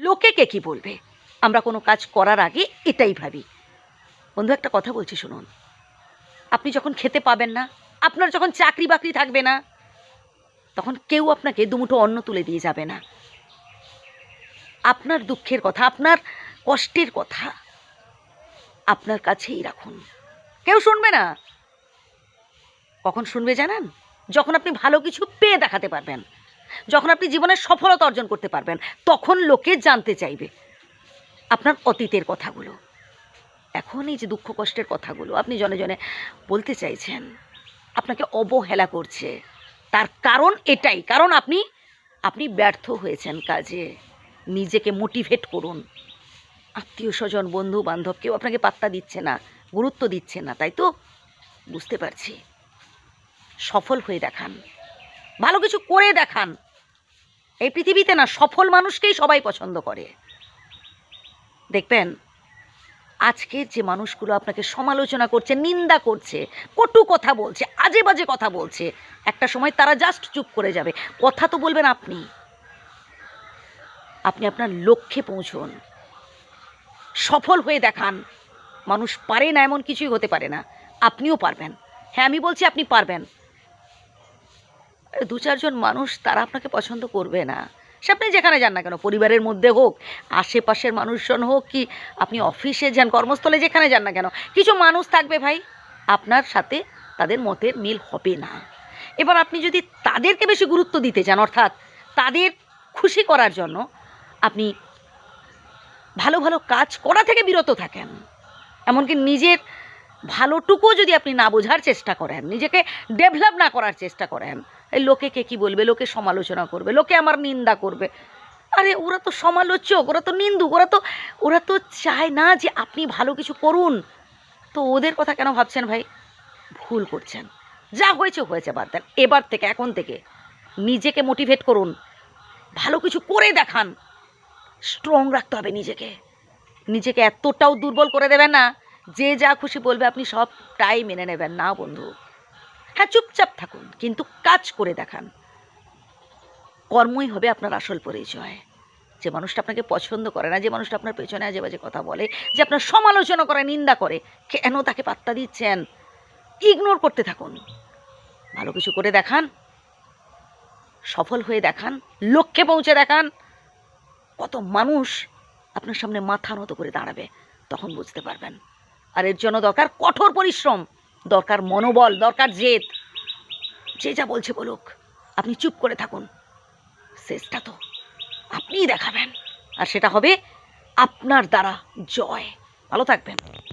লোকে কে কি বলবে? আমরা কোনো কাজ করার আগে এটাই ভাবি। বন্ধু, একটা কথা বলছি, শুনুন। আপনি যখন খেতে পাবেন না, আপনার যখন চাকরি বাকরি থাকবে না, তখন কেউ আপনাকে দুমুঠো অন্ন তুলে দিয়ে যাবে না। আপনার দুঃখের কথা, আপনার কষ্টের কথা, আপনার কাছেই রাখুন। কেউ শুনবে না। কখন শুনবে জানেন? যখন আপনি ভালো কিছু পেয়ে দেখাতে পারবেন। যখন আপনি জীবনের সফলতা অর্জন করতে পারবেন, তখন লোকে জানতে চাইবে আপনার অতীতের কথাগুলো। এখন এই যে দুঃখ কষ্টের কথাগুলো আপনি জনে জনে বলতে চাইছেন, আপনাকে অবহেলা করছে। তার কারণ এটাই, কারণ আপনি আপনি ব্যর্থ হয়েছেন কাজে। নিজেকে মোটিভেট করুন। আত্মীয় স্বজন, বন্ধু বান্ধব কেউ আপনাকে পাত্তা দিচ্ছে না, গুরুত্ব দিচ্ছে না, তাই তো? বুঝতে পারছি। সফল হয়ে দেখান। ভালো কিছু করে দেখান। এই পৃথিবীতে না সফল মানুষকেই সবাই পছন্দ করে। দেখবেন আজকের যে মানুষগুলো আপনাকে সমালোচনা করছে, নিন্দা করছে, কটু কথা বলছে আজে বাজে কথা বলছে, একটা সময় তারা জাস্ট চুপ করে যাবে। কথা তো বলবেন আপনি। আপনি আপনার লক্ষ্যে পৌঁছন। সফল হয়ে দেখান। মানুষ পারে না এমন কিছুই হতে পারে না। আপনিও পারবেন। হ্যাঁ আমি বলছি আপনি পারবেন। দু চারজন মানুষ তারা আপনাকে পছন্দ করবে না। সে আপনি যেখানে যান না কেন? পরিবারের মধ্যে হোক, আশেপাশের মানুষজন হোক কি আপনি অফিসে যান, কর্মস্থলে যেখানে যান না কেন? কিছু মানুষ থাকবে ভাই, আপনার সাথে তাদের মতের মিল হবে না। এবার আপনি যদি তাদেরকে বেশি গুরুত্ব দিতে চান, অর্থাৎ তাদের খুশি করার জন্য আপনি ভালো ভালো কাজ করা থেকে বিরত থাকেন। এমনকি নিজের ভালোটুকুও যদি আপনি না বোঝার চেষ্টা করেন, নিজেকে ডেভেলপ না করার চেষ্টা করেন এই লোকে কে কী বলবে? লোকে সমালোচনা করবে, লোকে আমার নিন্দা করবে। আরে ওরা তো সমালোচক, ওরা তো নিন্দুক, ওরা তো ওরা তো চায় না যে আপনি ভালো কিছু করুন। তো ওদের কথা কেন ভাবছেন ভাই? ভুল করছেন। যা হয়েছে হয়েছে, বাদ দেন। এবার থেকে, এখন থেকে নিজেকে মোটিভেট করুন। ভালো কিছু করে দেখান। স্ট্রং রাখতে হবে নিজেকে। নিজেকে এতটাও দুর্বল করে দেবেন না, যে যা খুশি বলবে আপনি সবটাই মেনে নেবেন। না বন্ধু। হ্যাঁ চুপচাপ থাকুন, কিন্তু কাজ করে দেখান। কর্মই হবে আপনার আসল পরিচয়। যে মানুষটা আপনাকে পছন্দ করে না, যে মানুষটা আপনার পেছনে আজে বাজে কথা বলে, যে আপনার সমালোচনা করে, নিন্দা করে, কেন তাকে পাত্তা দিচ্ছেন? ইগনোর করতে থাকুন। ভালো কিছু করে দেখান, সফল হয়ে দেখান, লক্ষ্যে পৌঁছে দেখান। কত মানুষ আপনার সামনে মাথা নত করে দাঁড়াবে, তখন বুঝতে পারবেন। আর এর জন্য দরকার কঠোর পরিশ্রম। দরকার মনোবল, দরকার জেদ। যে যা বলছে বলুক, আপনি চুপ করে থাকুন। শেষটা তো আপনিই দেখাবেন। আর সেটা হবে আপনার দ্বারা জয়। ভালো থাকবেন।